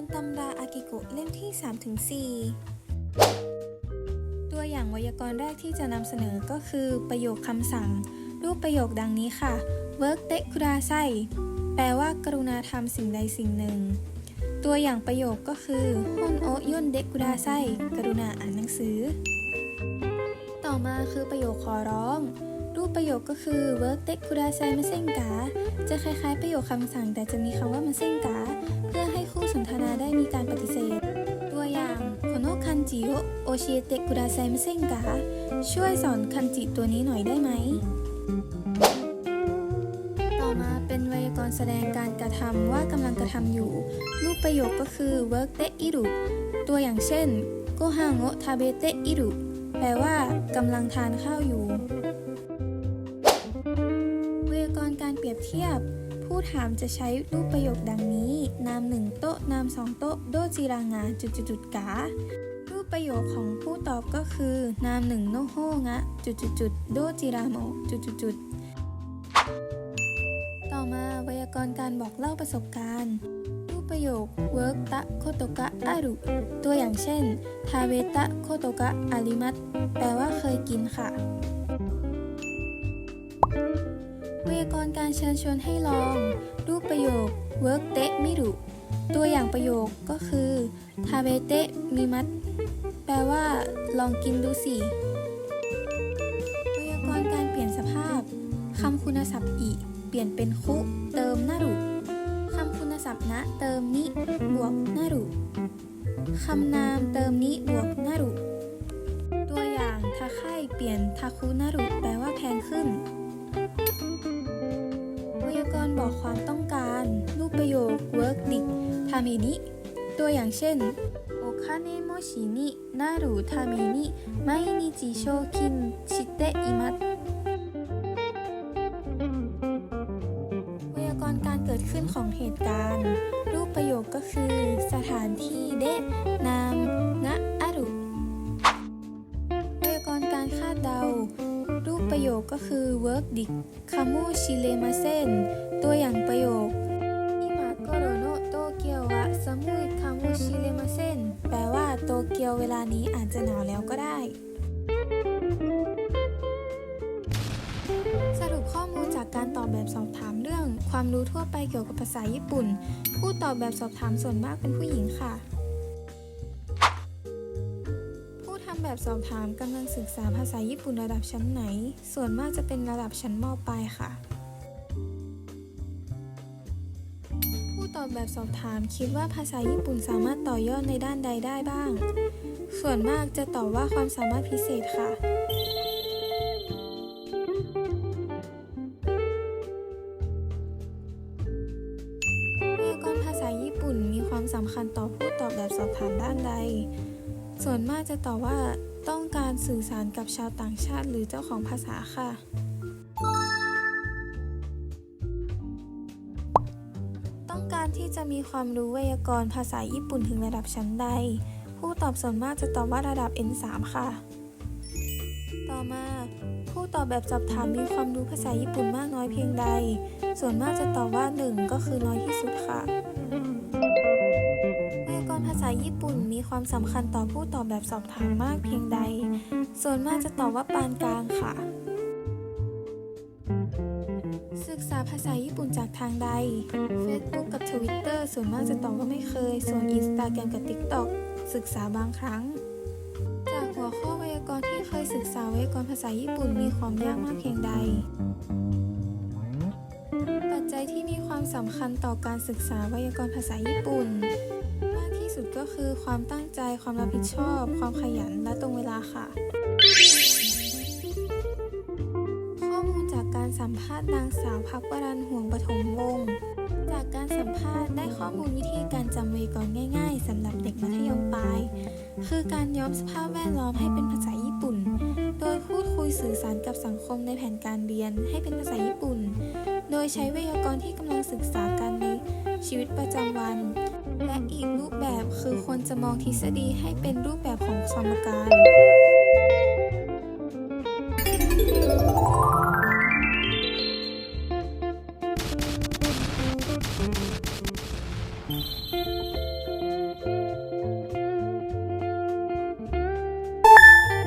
รตำราอากิโกะเล่มที่ 3-4 ตัวอย่างไวยากรณ์แรกที่จะนำเสนอก็คือประโยคคำสั่ง รูปประโยคดังนี้ค่ะ work t e k u d a s a i แปลว่ากรุณาทำสิ่งใดสิ่งหนึ่ง ตัวอย่างประโยคก็คือฮอนโอยนเดกุดาไซกรุณาอ่านหนังสือ ต่อมาคือประโยคขอร้อง รูปประโยคก็คือ work t e k u d a s a i มาเซ็งกาจะคล้ายๆประโยคคำสั่งแต่จะมีคำว่ามาเซ็งกา จิโอโอชิเตะกุดาไซมเซ็งกาช่วยสอนคันจิตัวนี้หน่อยได้ไหม ต่อมาเป็นไวยากรณ์แสดงการกระทำว่ากำลังกระทำอยู่ รูปประโยคก็คือ work te iru ตัวอย่างเช่น go han o tabete iru แปลว่ากำลังทานข้าวอยู่ไวยากรณ์การเปรียบเทียบ ผู้ถามจะใช้รูปประโยคดังนี้ นามหนึ่งโต๊ะ นามสองโต๊ะ โดจิรางาจุดจุดจุดกา ประโยคของผู้ตอบก็คือ นามหนึ่งโนโฮงะจุดจุดจุดโดจิราโมจุดจุดจุดต่อมาไวยากรณ์การบอกเล่าประสบการณ์รูปประโยค work ตะโคโตกะอารุตัวอย่างเช่นทาเวตะโคโตกะอาริมัตแปลว่าเคยกินค่ะไวยากรณ์การเชิญชวนให้ลอง รูปประโยค work เตะมิรุ ตัวอย่างประโยคก็คือทาเบเตะมิมัตแปลว่า ลองกินดูสิไวยากรณ์การเปลี่ยนสภาพคำคุณศัพท์อิเปลี่ยนเป็นคุ เติมนารุคำคุณศัพท์นะเติมนิบวกนารุคำนามเติมนิบวกนารุตัวอย่างทาไคเปลี่ยนทาคุนารุแปลว่าแพงขึ้น กรบอกความต้องการ รูปประโยค work ดิทามินิตัวอย่างเช่นโอคาเนโมชินินารุทามินิไมนิจิโชคินชิเตอิมัตไวยากรณ์การเกิดขึ้นของเหตุการณ์ รูปประโยคก็คือ สถานที่เดนามงะ ปประโยคก็คือ work ดิคามุชิเลมาเซนตัวอย่างประโยคอิมาโกโรโนโตเกียววะสมุยคามุชิเลมาเซนแปลว่าโตเกียวเวลานี้อาจจะหนาวแล้วก็ได้ สรุปข้อมูลจากการตอบแบบสอบถามเรื่อง ความรู้ทั่วไปเกี่ยวกับภาษาญี่ปุ่น ผู้ตอบแบบสอบถามส่วนมากเป็นผู้หญิงค่ะ แบบสอบถามกำลังศึกษาภาษาญี่ปุ่นระดับชั้นไหน ส่วนมากจะเป็นระดับชั้นมปลายค่ะ ผู้ตอบแบบสอบถามคิดว่าภาษาญี่ปุ่นสามารถต่อยอดในด้านใดได้บ้าง ส่วนมากจะตอบว่าความสามารถพิเศษค่ะไวยากรภาษาญี่ปุ่นมีความสำคัญต่อผู้ตอบแบบสอบถามด้านใด ส่วนมากจะตอบว่าต้องการสื่อสารกับชาวต่างชาติหรือเจ้าของภาษาค่ะ ต้องการที่จะมีความรู้ไวยากรณ์ภาษาญี่ปุ่นถึงระดับชั้นใด ผู้ตอบส่วนมากจะตอบว่าระดับ N3 ค่ะ ต่อมาผู้ตอบแบบสอบถามมีความรู้ภาษาญี่ปุ่นมากน้อยเพียงใด ส่วนมากจะตอบว่า 1 ก็คือน้อยที่สุดค่ะ ญี่ปุ่นมีความสำคัญต่อผู้ตอบแบบสอบถามมากเพียงใด ส่วนมากจะตอบว่าปานกลางค่ะ ศึกษาภาษาญี่ปุ่นจากทางใด Facebook กับ Twitter ส่วนมากจะตอบว่าไม่เคย ส่วน Instagram กับ TikTok ศึกษาบางครั้ง จากหัวข้อไวยากรณ์ที่เคยศึกษาไวยากรณ์ภาษาญี่ปุ่นมีความยากมากเพียงใดปัจจัยที่มีความสำคัญต่อการศึกษาไวยากรณ์ภาษาญี่ปุ่น ที่สุดก็คือความตั้งใจ ความรับผิดชอบ ความขยัน และตรงเวลาค่ะ ข้อมูลจากการสัมภาษณ์นางสาวพักวรันห่วงปฐมวงศ์จากการสัมภาษณ์ได้ข้อมูลวิธีการจำไวกรณ์ง่ายๆสำหรับเด็กมัธยมปลาย คือการย้อมสภาพแวดล้อมให้เป็นภาษาญี่ปุ่น โดยพูดคุยสื่อสารกับสังคมในแผนการเรียนให้เป็นภาษาญี่ปุ่น โดยใช้ไวยากรณ์ที่กำลังศึกษากันในชีวิตประจำวัน และอีกรูปแบบคือควรจะมองทฤษฎีให้เป็นรูปแบบของสมการ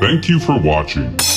Thank you for watching.